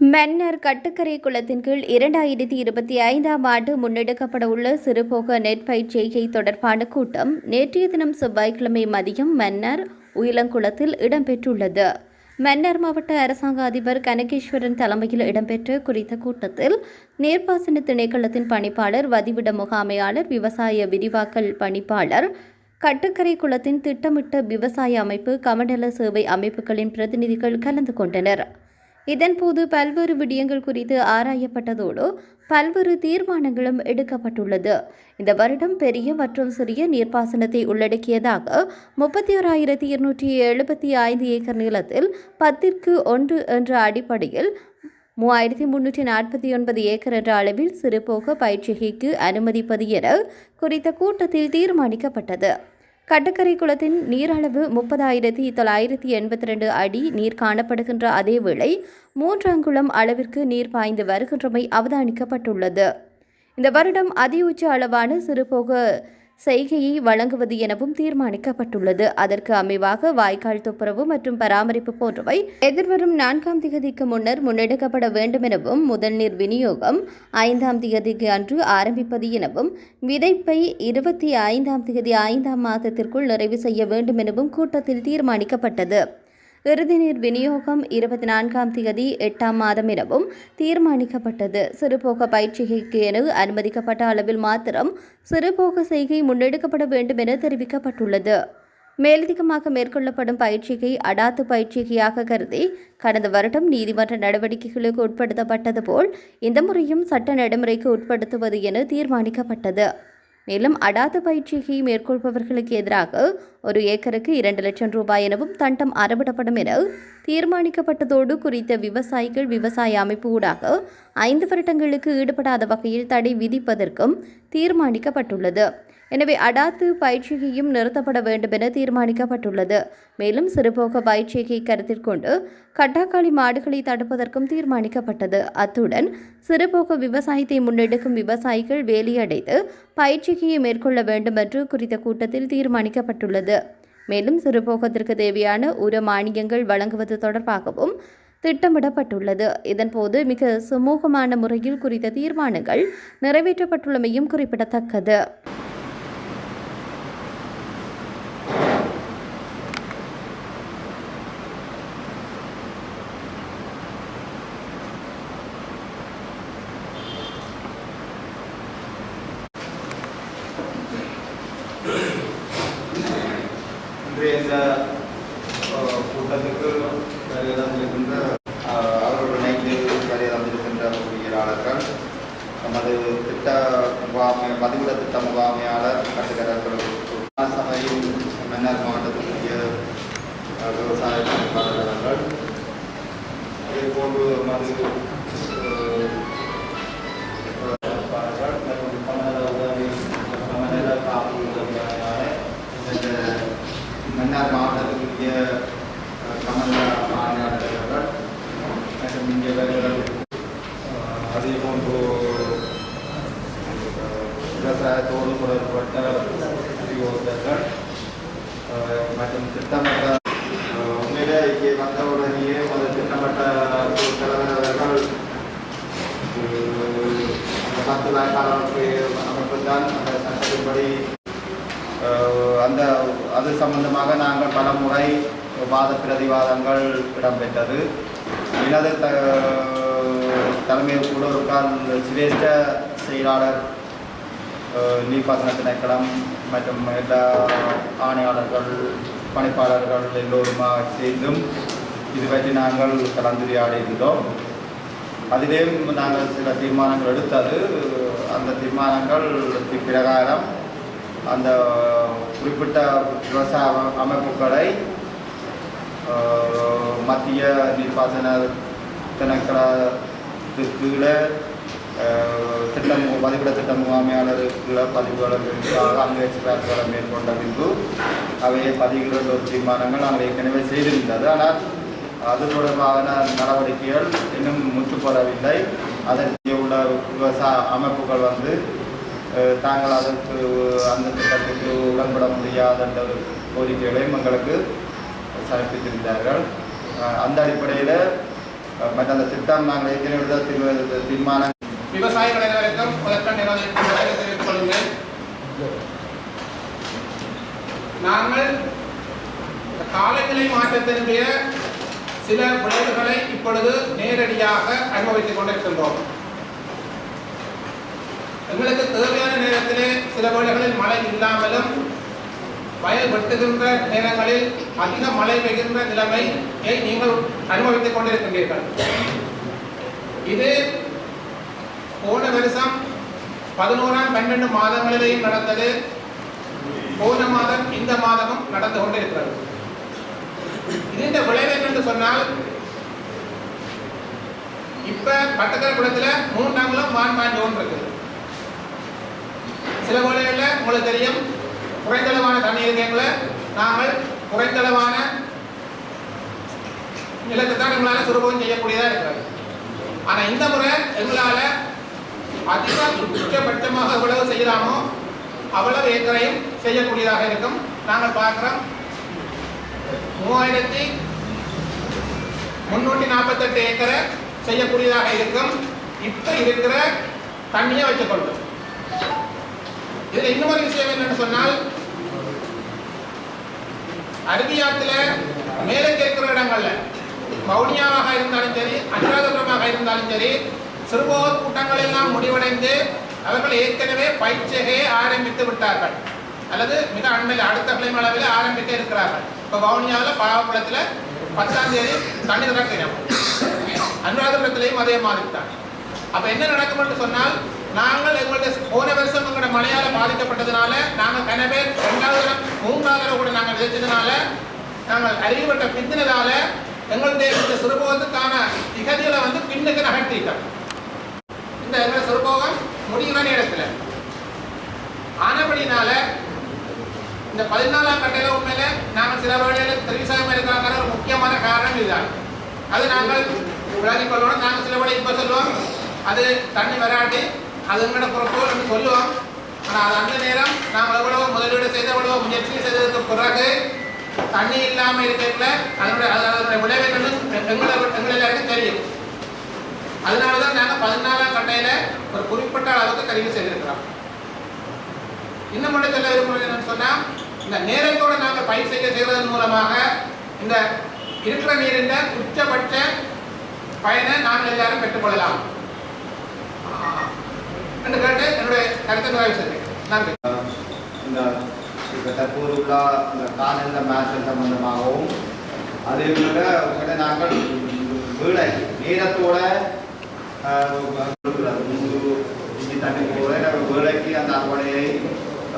மன்னர் கட்டுக்கரை குளத்தின் கீழ் இரண்டாயிரத்தி இருபத்தி ஐந்தாம் ஆண்டு முன்னெடுக்கப்பட உள்ள சிறுபோக நெற்பயிற்சிகை தொடர்பான கூட்டம் நேற்றைய தினம் செவ்வாய்க்கிழமை மதியம் மன்னர் உயிலங்குளத்தில் இடம்பெற்றுள்ளது. மன்னர் மாவட்ட அரசாங்க அதிபர் கனகேஸ்வரன் தலைமையில் இடம்பெற்ற குறித்த கூட்டத்தில் நீர்ப்பாசன திணைக்களத்தின் பணிப்பாளர் வதிவிட முகாமையாளர் விவசாய விரிவாக்கல் பணிப்பாளர் கட்டுக்கரை குளத்தின் திட்டமிட்ட விவசாய அமைப்பு கமண்டல சேவை அமைப்புகளின் பிரதிநிதிகள் கலந்து கொண்டனர். இதன்போது பல்வேறு விடயங்கள் குறித்து ஆராயப்பட்டதோடு பல்வேறு தீர்மானங்களும் எடுக்கப்பட்டுள்ளது. இந்த வருடம் பெரிய மற்றும் சிறிய நீர்ப்பாசனத்தை உள்ளடக்கியதாக முப்பத்தி ஓராயிரத்தி இருநூற்றி எழுபத்தி ஐந்து ஏக்கர் நிலத்தில் பத்திற்கு ஒன்று என்ற அடிப்படையில் மூவாயிரத்தி முன்னூற்றி நாற்பத்தி ஒன்பது ஏக்கர் என்ற அளவில் சிறுபோக பயிற்சிகைக்கு அனுமதிப்பது என குறித்த கூட்டத்தில் தீர்மானிக்கப்பட்டது. கட்டுக்கரை குளத்தின் நீரளவு முப்பதாயிரத்தி தொள்ளாயிரத்தி எண்பத்தி ரெண்டு அடி நீர் காணப்படுகின்ற அதேவேளை மூன்று அங்குளம் அளவிற்கு நீர் பாய்ந்து வருகின்றமை அவதானிக்கப்பட்டுள்ளது. இந்த வருடம் அதிஉச்ச அளவான சிறுபோக செய்கையை வழங்குவது எனவும் தீர்மானிக்கப்பட்டுள்ளது. அதற்கு அமைவாக வாய்க்கால் துப்புரவு மற்றும் பராமரிப்பு போன்றவை எதிர்வரும் நான்காம் திகதிக்கு முன்னர் முன்னெடுக்கப்பட வேண்டும் எனவும் முதல் நீர் விநியோகம் ஐந்தாம் திகதிக்கு அன்று ஆரம்பிப்பது எனவும் விதைப்பை இருபத்தி ஐந்தாம் திகதி ஐந்தாம் மாதத்திற்குள் நிறைவு செய்ய வேண்டும் எனவும் கூட்டத்தில் தீர்மானிக்கப்பட்டது. இறுதி நீர் விநியோகம் இருபத்தி நான்காம் தேதி எட்டாம் மாதம் எனவும் தீர்மானிக்கப்பட்டது. சிறுபோக பயிற்சிகைக்கு என அனுமதிக்கப்பட்ட அளவில் மாத்திரம் சிறுபோக செய்கை முன்னெடுக்கப்பட வேண்டும் என தெரிவிக்கப்பட்டுள்ளது. மேலதிகமாக மேற்கொள்ளப்படும் பயிற்சிகை அடாத்து பயிற்சிகையாக கருதி கடந்த வருடம் நீதிமன்ற நடவடிக்கைகளுக்கு உட்படுத்தப்பட்டது போல் இந்த முறையும் சட்ட நடைமுறைக்கு உட்படுத்துவது என தீர்மானிக்கப்பட்டது. மேலும் அடாத பயிற்சியை மேற்கொள்பவர்களுக்கு எதிராக ஒரு ஏக்கருக்கு இரண்டு லட்சம் ரூபாய் எனவும் தண்டம் அறவிடப்படும் என தீர்மானிக்கப்பட்டதோடு குறித்த விவசாயிகள் விவசாய அமைப்பு ஊடாக ஐந்து வருடங்களுக்கு ஈடுபடாத வகையில் தடை விதிப்பதற்கும் தீர்மானிக்கப்பட்டுள்ளது. எனவே அடாத்து பயிற்சிகையும் நிறுத்தப்பட வேண்டும் என தீர்மானிக்கப்பட்டுள்ளது. மேலும் சிறுபோக பயிற்சியை கருத்தில் கொண்டு கட்டாக்காளி மாடுகளை தடுப்பதற்கும் தீர்மானிக்கப்பட்டது. அத்துடன் சிறுபோக விவசாயத்தை முன்னெடுக்கும் விவசாயிகள் வேலியடைத்து பயிற்சிகையை மேற்கொள்ள வேண்டும் என்று குறித்த கூட்டத்தில் தீர்மானிக்கப்பட்டுள்ளது. மேலும் சிறுபோகத்திற்கு தேவையான உர மானியங்கள் வழங்குவது தொடர்பாகவும் திட்டமிடப்பட்டுள்ளது. இதன்போது மிக சுமூகமான முறையில் குறித்த தீர்மானங்கள் நிறைவேற்றப்பட்டுள்ளமையும் குறிப்பிடத்தக்கது. அஹ், விவசாய பணிப்பாளர்கள் அதே உண்மையிலே இங்கே ஒரு திட்டமிட்ட தலைவர் அவர்கள் பத்து நாட்கால அமைப்பு தான் அந்த சட்டத்தின்படி அந்த அது சம்பந்தமாக நாங்கள் பல முறை வாத பிரதிவாதங்கள் இடம்பெற்றது. எனது த தலைமையில் கூட ஒரு சிரேஷ்ட செயலாளர் நீர்ப்பாசன திணைக்களம் மற்றும் எல்லா ஆணையாளர்கள் பணிப்பாளர்கள் எல்லோருமாக சேர்ந்தும் இது பற்றி நாங்கள் கலந்துரையாடி இருந்தோம் அதிலேயும் நாங்கள் சில தீர்மானங்கள் எடுத்தது. அந்த தீர்மானங்கள் பிரகாரம் அந்த குறிப்பிட்ட விவசாய அமைப்புகளை மத்திய நீர்ப்பாசன திணைக்களத்துக்கு கீழே திட்டம் பதிவிட திட்ட முகாமையாளருக்குள்ள பதிவுகளுக்காக அங்கேற்பாடுகளை மேற்கொண்ட பின்பு அவையை பதிவுகிற ஒரு தீர்மானங்கள் நாங்கள் ஏற்கனவே செய்திருந்தது. ஆனால் அது தொடர்பான நடவடிக்கைகள் இன்னும் முற்றுப்படவில்லை. அதற்கு உள்ள விவசாய அமைப்புகள் வந்து தாங்கள் அதற்கு அந்த திட்டத்துக்கு உடன்பட முடியாத என்ற ஒரு கோரிக்கைகளையும் எங்களுக்கு சமர்ப்பித்திருந்தார்கள். அந்த அடிப்படையில் மற்ற அந்த திட்டம் நாங்கள் ஏற்கனவே எடுத்த தீர்மானம். விவசாயிகள் அனைவருக்கும் முதற்கண் நாங்கள் காலநிலை மாற்றத்தினுடைய சில விளைவுகளை இப்பொழுது நேரடியாக அனுபவித்துக் கொண்டிருக்கின்றோம். எங்களுக்கு தேவையான நேரத்திலே சில வேளைகளில் மழை இல்லாமலும் வயல் வெட்டுகின்ற நேரங்களில் அதிக மழை பெய்கின்ற நிலைமையை நீங்கள் அனுபவித்துக் கொண்டிருக்கின்றீர்கள். இது போன வருஷம் பதினோராம் பன்னெண்டு மாதங்களிலேயும் நடந்தது. போன மாதம் இந்த மாதமும் நடந்து கொண்டிருக்கிறது. நீண்ட விளைவு என்னென்று சொன்னால் இப்ப பட்டக்கரை குளத்துல மூன்றாங்களும் மான் பாஞ்சு ஒன்று இருக்குது சில வேளைகளில் உங்களுக்கு தெரியும் குறைந்தளவான தண்ணி இருக்கீங்கள நாங்கள் குறைந்தளவான நிலத்தை தான் எங்களால் சுரூபம் செய்யக்கூடியதாக இருக்கிறது. ஆனால் இந்த முறை எங்களால் அதிக உச்சபட்சமாக எவ்வளவு செய்யலாமோ அவ்வளவு ஏக்கரையும் செய்யக்கூடியதாக இருக்கும். நாங்கள் பார்க்குறோம் மூவாயிரத்தி முன்னூற்றி நாற்பத்தெட்டு ஏக்கரை செய்யக்கூடியதாக இருக்கும். இப்போ இருக்கிற தண்ணியை வச்சுக்கொள்ளும். இதில் இன்னொரு விஷயம் என்னன்னு சொன்னால் அருவியாத்துல மேலே இருக்கிற இடங்கள்ல வவுனியாவாக இருந்தாலும் சரி அனுராதபுரமாக இருந்தாலும் சரி சிறுபோர் கூட்டங்கள் எல்லாம் முடிவடைந்து அவர்கள் ஏற்கனவே பயிற்சிகையை ஆரம்பித்து விட்டார்கள். அல்லது மிக அண்மையில் அடுத்த கிளைம் அளவில் ஆரம்பிக்க இருக்கிறார்கள். இப்போ வவுனியாவில் பாவக்குளத்தில் பத்தாம் தேதி தண்ணி திறக்கிறோம் அனுராதபுரத்திலையும் அதே மாதிரி தான். அப்ப என்ன நடக்கும் என்று சொன்னால் நாங்கள் எங்களுடைய போன வருஷம் எங்களோட மழையால் பாதிக்கப்பட்டதுனால நாங்கள் கனவே ரெண்டாவது தரம் மூன்றாவது தரம் கூட நாங்கள் விதைச்சதுனால நாங்கள் அறிவுபட்ட பிந்தினதால எங்களுடைய இந்த சிறுபோகத்துக்கான திகதிகளை வந்து பின்னுக்கு நகர்த்திட்டோம். இந்த எங்களுடைய சுரபோகம் முடியுமான இடத்துல. ஆனபடினால இந்த பதினாலாம் கட்டையில உண்மையில நாங்கள் சில வழிகளில் தெரிவிசாம இருக்கிறாங்க ஒரு முக்கியமான காரணம் இதுதான். அது நாங்கள் விளங்கிக் கொள்ளணும் நாங்கள் சில வேளை இப்போ சொல்லுவோம். அது தண்ணி வராட்டி அது எங்களோட பொறுப்பு சொல்லுவோம். ஆனால் அது அந்த நேரம் நாங்கள் எவ்வளவோ முதலீடு செய்த எவ்வளவோ முயற்சி செய்ததுக்கு பிறகு தண்ணி இல்லாமல் இருக்கிறதுல அதனுடைய அதனுடைய விளைவு எங்களை எங்களை எல்லாருக்கும் தெரியும். அதனால தான் நாங்கள் பதினாலாம் கட்டையில ஒரு குறிப்பிட்ட அளவுக்கு தெரிவு செய்திருக்கிறோம். இன்னும் மட்டும் சொல்ல விரும்புகிறேன் என்னன்னு சொன்னா இந்த நேரத்தோட நாங்கள் பயிர் செய்ய செய்வதன் மூலமாக இந்த இருக்கிற நீரின் உச்சபட்ச பயனை நாங்கள் எல்லாரும் பெற்றுக்கொள்ளலாம். என்று கேட்டு என்னுடைய கருத்தை நிறைவு செய்கிறேன் நன்றி. இந்த இப்போ தற்போது உள்ள இந்த காலநிலை மாற்றம் சம்பந்தமாகவும் அதே போல உங்களை நாங்கள் வீடை நேரத்தோட இஞ்சி தண்ணி போல வேலைக்கு அந்த அறுவடையை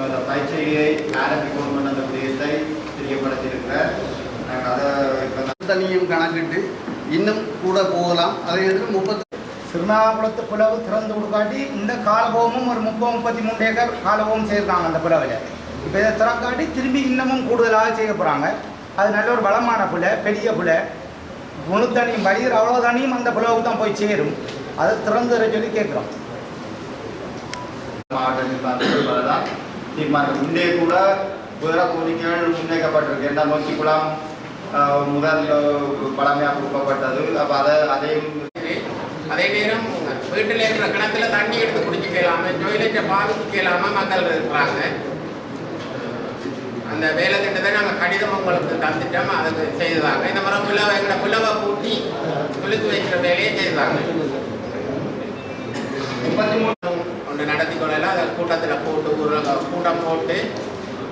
அந்த பயிற்சியை ஆரம்பிக்கணும் என்ற அந்த விடயத்தை தெரியப்படுத்தியிருக்கிறார். நாங்கள் அதை இப்போ தண்ணியும் கணக்கிட்டு இன்னும் கூட போகலாம். அதே நேரத்தில் முப்பத்தி சிறுநாகுளத்து புலவு திறந்து கொடுக்காட்டி இந்த காலபோகமும் ஒரு முப்பது முப்பத்தி மூணு ஏக்கர் காலபோகம் செய்யிருக்காங்க அந்த புலவில் இப்போ இதை திறக்காட்டி திரும்பி இன்னமும் கூடுதலாக செய்ய போகிறாங்க அது நல்ல ஒரு வளமான புலை பெரிய புலை முழு தண்ணியும் வடிகிற அவ்வளோ தண்ணியும் அந்த புலவுக்கு தான் போய் சேரும். அதை திறந்து தர சொல்லி கேட்குறோம். மாவட்ட தான் தீர்மானம் முன்னே கூட வேற கோரிக்கைகள் முன்வைக்கப்பட்டிருக்கு என்ன நோக்கி குளம் ஆஹ், முதல் பழமையாக கொடுக்கப்பட்டது. அப்போ அதை அதையும் அதே நேரம் வீட்டில் இருக்கிற கிணத்துல தண்ணி எடுத்து குடிச்சிக்கலாம டொய்லெட்டை பாவிக்கலாம மக்கள் இருக்கிறாங்க. அந்த வேலை திட்டத்தை நாங்கள் கடிதம் உங்களுக்கு தந்துட்டோம். அதுக்கு செய்தாங்க இந்த மாதிரி புலவை எங்களை புலவை கூட்டி குளித்து வைக்கிற வேலையை செய்தாங்க. முப்பத்தி மூணு ஒன்று நடத்தி கொள்ளலாம் அதை கூட்டத்தில் போட்டு ஒரு கூட்டம் போட்டு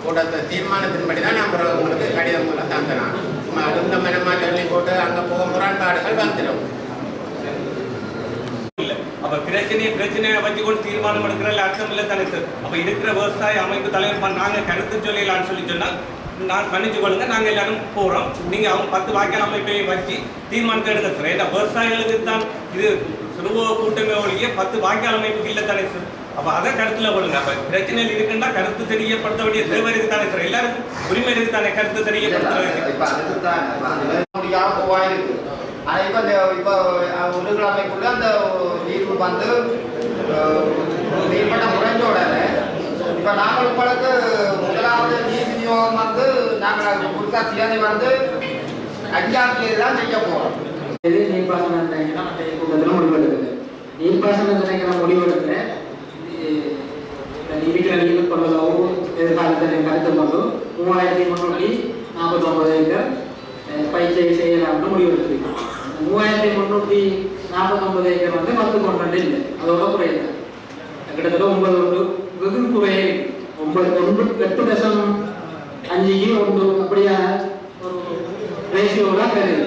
கூட்டத்தை தீர்மானத்தின்படி தான் நம்ம உங்களுக்கு கடிதம் மூலம் தந்தலாம் சும்மா அழுந்த மனமா சொல்லி போட்டு அங்கே போக முரண்பாடுகள் வந்துடும். இல்ல. அப்ப பிரச்சனையை பிரச்சனையை வச்சுக்கொண்டு தீர்மானம் எடுக்கிறதுல அர்த்தம் இல்லை தானே சார் அப்ப இருக்கிற விவசாய அமைப்பு தலைவர் நாங்க கருத்து சொல்லலாம்னு சொல்லி சொன்னா நான் மன்னிச்சு கொள்ளுங்க நாங்க எல்லாரும் போறோம். நீங்க அவங்க பத்து வாக்கிய அமைப்பை வச்சு தீர்மானத்தை எடுக்க சார் ஏன்னா விவசாயிகளுக்கு தான் இது சிறுவ கூட்டமே ஒழிய பத்து வாக்கிய அமைப்புக்கு இல்லை தானே சார்? அப்ப அதை கருத்துல கொள்ளுங்க. அப்போ பிரச்சனைகள் இருக்குன்னா கருத்து தெரியப்படுத்த வேண்டிய தேவை இருக்கு தானே சார்? எல்லாருக்கும் உரிமை இருக்கு கருத்து தெரியப்படுத்துறதுக்கு இப்போ அதுக்கு அது முடியாம போவாயிருக்கு ஆனால் இப்போ இந்த இப்போ ஒரு கிழமைக்குள்ள அந்த நீர் வந்து ஆஹ், நீர்மட்டம் குறைஞ்ச உடனே இப்போ நாங்கள் உங்களுக்கு முதலாவது நீர் விநியோகம் வந்து நாங்கள் குறுக்கா சேனை வந்து அஞ்சாம் தேதி தான் செய்ய போகிறோம் இது நீர்ப்பாசன திணைக்களம் அன்றைய கூட்டத்தில் முடிவெடுக்குது நீர்ப்பாசன திணைக்களம் முடிவெடுக்கிற இருக்கிற நீர் கொள்ளளவு எதிர்காலத்தில் கருத்து கொண்டு மூவாயிரத்தி முந்நூற்றி நாற்பத்தொம்பது ஏக்கர் பயிற்சியை செய்யலாம்னு முடிவெடுத்திருக்கோம் மூவாயிரத்தி முந்நூற்றி நாற்பத்தொன்பது ஏக்கர் வந்து பத்து கொண்டு இல்லை. அதோட குறையில. கிட்டத்தட்ட ஒன்பது ஒன்று வெகு குறையே. ஒன்பது ஒன்று எட்டு தசம் அஞ்சுக்கு ஒன்று அப்படியான ஒரு ரேஷியோலாம் பெறுது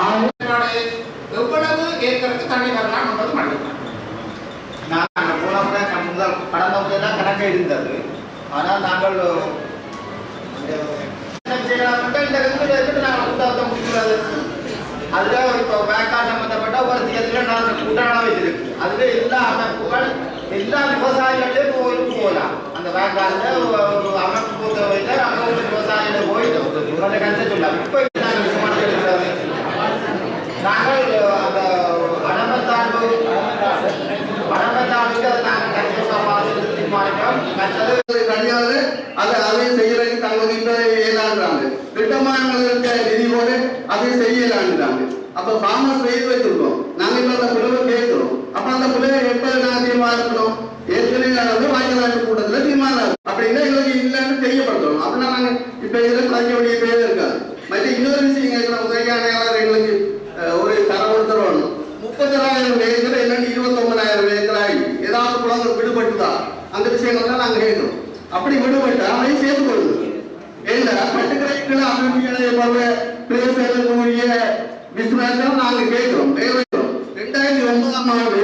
ஆறு எவ்வளவு ஏக்கருக்கு தண்ணி வரலாம் என்பது மட்டும்தான் நாங்கள் போன முறை முதல் கடந்த முறையெல்லாம் கணக்கு இருந்தது. ஆனால் நாங்கள் என்ன இப்போ வேக்கா சம்மந்தப்பட்ட ஒரு தேதியில் நாங்கள் கூட்டம் எல்லா அமைப்புகள் எல்லா விவசாயிகளையும் போய் போகலாம். அந்த வேக்காலில் ஒரு அமைப்பு பொறுத்த அங்கே உள்ள விவசாயிகளை போயிட்டு சொல்லலாம் இப்போ நாங்கள் அந்த வனமத்தாண்டு அதை நாங்கள் கண்டிப்பாக தீர்மானிக்கிறோம். மற்றது கிடையாது அதை அதை செய்யறதுக்கு தங்களுக்கு இப்ப இயலான்றாங்க திட்டமானங்கள் நிதி அதை செய்யலான்றாங்க. அப்ப ஃபார்மர்ஸ் செய்து வச்சிருக்கோம் நாங்க இப்ப அந்த பிள்ளைவை கேட்கிறோம். அப்ப அந்த பிள்ளைவை எப்ப நான் தீர்மானிக்கணும்? ஏற்கனவே வந்து வாய்க்கலாட்டு கூட்டத்துல தீர்மானம் அப்படின்னா எங்களுக்கு இல்லைன்னு தெரியப்படுத்தணும். அப்படின்னா நாங்க இப்ப இதுல கலைக்க வேண்டிய பேர் இருக்காது மற்ற இன்னொரு விஷயம் கேட்கிற உதவியானையாளர் எங்களுக்கு அஹ், ஒரு தரவு தரணும் முப்பத்தாயிரம் ஏக்கர் என்னன்னு இருபத்தொன்பதாயிரம் ஏக்கர் ஆகி ஏதாவது குழந்தை விடுபட்டுதா? அந்த விஷயங்கள் தான் நாங்க கேட்கிறோம். அப்படி விடுபட்டா அதை சேர்த்து கொள்ளுது ஏன்னா பட்டுக்கடைக்குள்ள அபிவிருத்தி பிரதேசங்களுடைய விஸ்வநாதம் நாங்க கேட்கிறோம். நிறைவேற்றோம் ரெண்டாயிரத்தி ஒன்பதாம் ஆண்டு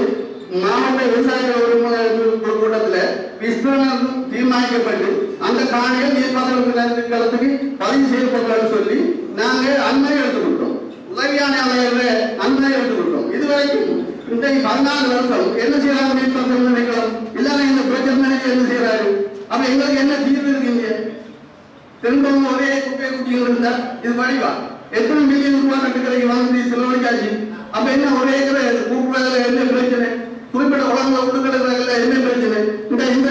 மாவட்ட விவசாய உரிமை கூட்டத்துல விஸ்வநாதம் தீர்மானிக்கப்பட்டு அந்த காணிகள் நீர்ப்பாசனத்துக்கு பதிவு செய்யப்படலாம்னு சொல்லி நாங்க அண்மையை எடுத்துக்கிட்டோம் அலையில அன்பை எடுத்துக்கிட்டோம் இதுவரைக்கும் இன்றைக்கு பதினாலு வருஷம். என்ன செய்யறாங்க நீர்ப்பாசன நினைக்கலாம்? இல்லாம இந்த பிரச்சனை என்ன செய்யறாரு? அப்ப எங்களுக்கு என்ன தீர்வு இருக்குங்க திரும்பவும் ஒரே குப்பை குட்டிகள் இருந்தா இது வடிவா எத்தனை மில்லியன் ரூபாய் கட்டுக்கடைக்கு வாங்கி செலவழிக்காச்சு அப்ப என்ன ஒரே ஏக்கரை கூப்பிடுறதுல என்ன பிரச்சனை? குறிப்பிட்ட உலகங்களை விட்டுக்கிறதுல என்ன பிரச்சனை? இந்த இந்த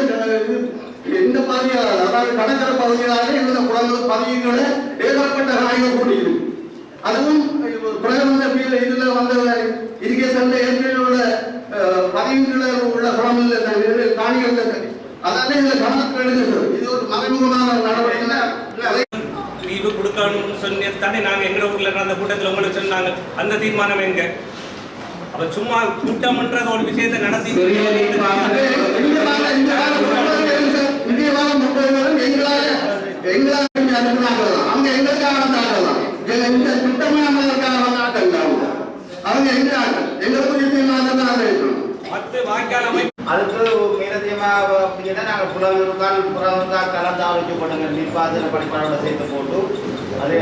இந்த பகுதியால் அதாவது கடற்கரை பகுதிகளாக இந்த குளங்கள் பகுதிகளை ஏகப்பட்ட காய்கள் கூட்டியிருக்கு அதுவும் பிரகமந்த இதுல வந்த இரிகேஷன்ல ஏற்கனவே உள்ள பதிவுகளை உள்ள குளங்கள் காணிகள் அதால இதுல எடுங்க சார். இது ஒரு மறைமுகமான நடவடிக்கை அதை லீவு கொடுக்கணும்னு சொல்லி தானே நாங்க எங்க ஊர்ல நடந்த கூட்டத்துல உங்களுக்கு சொன்னாங்க. அந்த தீர்மானம் எங்க? அப்ப சும்மா கூட்டம்ன்றது ஒரு விஷயத்தை நடத்தி எங்களால எங்களால அனுப்புனாங்க. அவங்க எங்களுக்காக வந்தாங்கலாம் எங்க இந்த அவங்க அவங்க எங்க ஆட்கள் எங்களுக்கு தீர்மானம் தான் இருக்கணும் பத்து வாய்க்கால் அமைப்பு. அதுக்கு மேலதிகமாக அப்படின்னா நாங்கள் புலவருக்கால் புறவருக்கால் கலந்தாலோசிக்கப்பட்டங்க நீர்ப்பாசன படிப்பாளோட சேர்த்து போட்டு அதை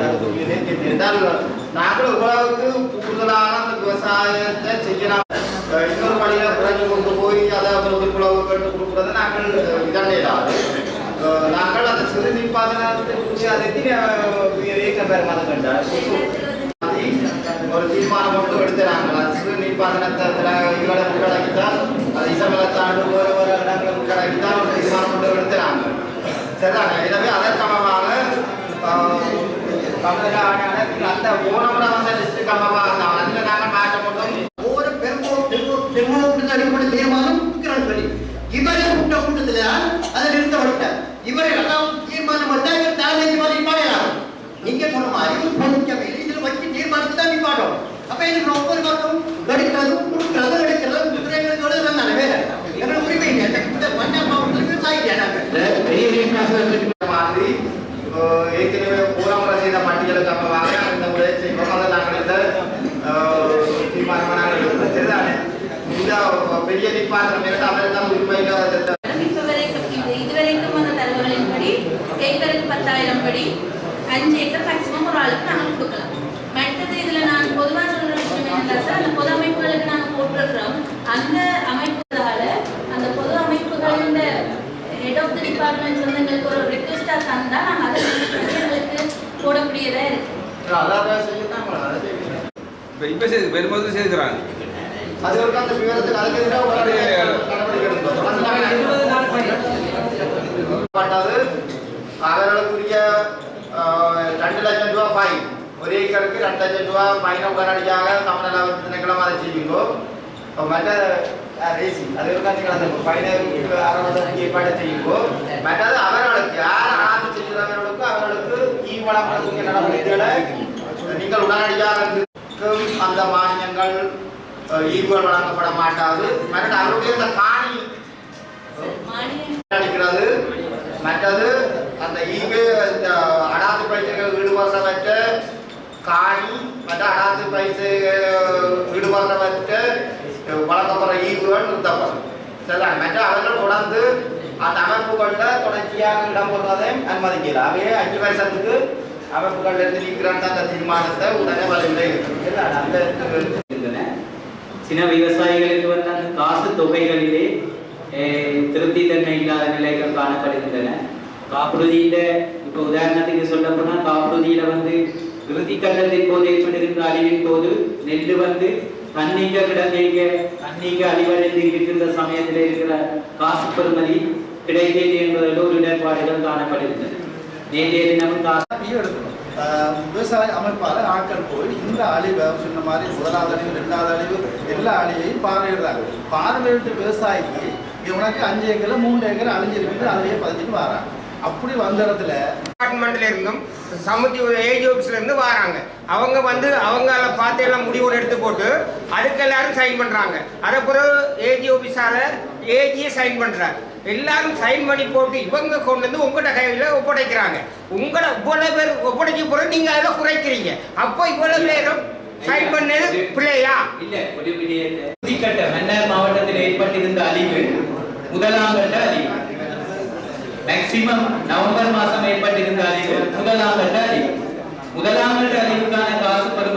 நாங்கள் உழவுக்கு கூடுதலான அந்த விவசாயத்தை செய்யலாம். இன்னொரு பணியில பிறகு கொண்டு போய் அதை அவங்களுக்கு புலவு கட்டு கொடுக்குறத நாங்கள் இதண்டையிடாது நாங்கள் அந்த சிறு நீர்ப்பாசனத்தை குறித்து அதை ஏற்க பேர் மதம் கண்டார் ஒரு தீர்மானம் மட்டும் எடுத்துறாங்க அது சிறு நீர்ப்பாசனத்தில் இதுகளை உள்ளடக்கித்தான் அது இசமலத்தாண்டு ஒரு ஒரு இடங்களை உள்ளடக்கித்தான் ஒரு தீர்மானம் மட்டும் எடுத்துறாங்க சரிதானே எனவே அதற்கமமாக தமிழக ஆணையாளர் அந்த போனமுறை வந்த லிஸ்ட் கமமாக தான் அதில் நாங்கள் மாற்ற மட்டும் ஒவ்வொரு பெரும்போ பெருமாள் அறிவுப்பட்ட தீர்மானம் இருக்கிறார் சொல்லி இவரை கூட்ட கூட்டத்தில் அதை நிறுத்தப்பட்டார் இவரை எல்லாம் தீர்மானம் பண்ணா இவர் தலைமை தீர்மானம் பாடையலாம் நீங்க சொன்ன மாதிரி பொதுச்சபை இதுல வச்சு தீர்மானத்தை தான் நிப்பாட்டும். அப்ப இதுக்கு ஒவ்வொரு பக்கம் எடுக்கிறதும் கொடுக்கிறதும் எடுக்கிறதும் குதிரைகளுக்கு எழுதுறது தானே வேலை எங்களுக்கு உரிமை இல்லை. இந்த- இந்த மண்ணை மாவட்டத்தில் விவசாயிங்க நாங்கள் மாதிரி ஏற்கனவே பூரமுறை செய்த பட்டியலுக்கு வாங்க இந்த முறை செய்வோம். நாங்கள் இந்த தீர்மானமாக நாங்கள் சரிதானே இந்த பெரிய நீர்ப்பாசனம் இருந்தால் இப்ப வரைக்கும் இது இதுவரைக்கும் வந்த தகவலின்படி ஏக்கருக்கு பத்தாயிரம் படி அஞ்சு ஏக்கர் மேக்ஸிமம் ஒரு ஆளுக்கு நாங்கள் கொடுக்கலாம் மற்றது இதுல நான் பொதுவா சொல்ற விஷயம் என்னன்னா சார் அந்த பொது அமைப்புகளுக்கு நாங்க போட்டிருக்கிறோம் அந்த அமைப்புகளால அந்த பொது அமைப்புகளின் ஹெட் ஆஃப் தி டிபார்ட்மெண்ட் வந்து எங்களுக்கு ஒரு ரிக்வெஸ்டா தந்தா நாங்க அதை எங்களுக்கு போடக்கூடியதா இருக்கு அதான் செய்யணும் அதை செய்யணும் இப்போ இப்போ செய்து பெரும்பாலும் செய்கிறாங்க அது ஒரு அந்த விவரத்துக்கு அதுக்கு எதிராக உடனடியாக நடவடிக்கை எடுக்கணும். அது நாங்கள் பட்டது அவர்களுக்குரிய அஹ், ரெண்டு லட்சம் ரூபாய் ஃபைன் ஒரு ஏக்கருக்கு ரெண்டு லட்சம் ரூபா ஃபைனை உடனடியாக தமிழ்நாடு திணைக்களம் அதை செய்யுங்கோ இப்போ மற்ற ரேசி அது இருக்காங்க அந்த ஃபைனை அறுபது ஏற்பாடு செய்யுங்கோ மற்றது அவர்களுக்கு யார் அனாது செய்கிறவர்களுக்கு அவர்களுக்கு ஈ வழங்கக்கூடிய நடவடிக்கைகளை நீங்கள் உடனடியாக இருக்கும் அந்த மானியங்கள் அஹ், வழங்கப்பட மாட்டாது. மற்ற அவருடைய அந்த காணி அளிக்கிறது மற்றது அந்த ஈவு இந்த அடாத்து பயிற்சிகள் ஈடுபடுறவற்ற காணி மற்ற அடாத்து பயிற்சி ஈடுபடுறவற்ற வழங்கப்படுற ஈவுகள் நிறுத்தப்படும். சரிதான்? மற்ற அவர்கள் தொடர்ந்து அந்த அமைப்பு கொண்ட தொடர்ச்சியாக இடம்பெறுவதை அனுமதிக்கிறார் அவையே அஞ்சு வருஷத்துக்கு அமைப்புகளில் இருந்து நீக்கிறான் அந்த தீர்மானத்தை உடனே வரைவில் அந்த இருந்தன. விவசாயிகளுக்கு வந்து அந்த காசு தொகைகளிலே திருப்தி தன்மை இல்லாத நிலைகள் காணப்படுகின்றன. காப்புறுதியில இப்போ உதாரணத்துக்கு சொல்ல போனா காப்புறுதியில வந்து இறுதி கட்டத்தின் போது ஏற்படுகின்ற அழிவின் போது நெல் வந்து தண்ணீங்க கிடந்தீங்க தண்ணீங்க அழிவடைந்து இருக்கின்ற சமயத்தில் இருக்கிற காசு பெறுமதி கிடைக்கிறது என்பதில் ஒரு இடர்பாடுகள் காணப்படுகின்றன. நேற்றைய தினமும் காசு அப்படியே எடுக்கணும். விவசாய அமைப்பால் ஆட்கள் போய் இந்த அழிவை சொன்ன மாதிரி முதலாவது அழிவு ரெண்டாவது அழிவு எல்லா அழிவையும் பார்வையிடுறாங்க. பார்வையிட்டு விவசாயிக்கு இவனுக்கு அஞ்சு ஏக்கர் மூணு ஏக்கர் அழிஞ்சிருக்குது அதையே பதிச்சுட்டு வராங்க. அப்படி வந்த இடத்துல டிபார்ட்மெண்ட்ல இருந்தும் சமுத்தி ஏஜி ஆஃபீஸ்ல இருந்து வராங்க. அவங்க வந்து அவங்கள பார்த்து எல்லாம் முடிவு எடுத்து போட்டு அதுக்கு எல்லாரும் சைன் பண்றாங்க. அதை பிறகு ஏஜி ஆஃபீஸால ஏஜியே சைன் பண்றாங்க எல்லாரும் சைன் பண்ணி போட்டு இவங்க கொண்டு வந்து உங்கள்கிட்ட கையில் ஒப்படைக்கிறாங்க. உங்களை இவ்வளவு பேர் ஒப்படைக்க பிறகு நீங்க அதில் குறைக்கிறீங்க. அப்போ இவ்வளவு பேரும் சைன் பண்ணது பிள்ளையா? இல்ல ஒரு கட்ட மன்னார் மாவட்டத்தில் ஏற்பட்டிருந்த அழிவு முதலாம் கட்ட அழிவு. மேக்சிமம் நவம்பர் மாசம் ஏற்பட்டிருந்த அழிவு முதலாம் கட்ட அழிவு. முதலாம் கட்ட அழிவுக்கான காசு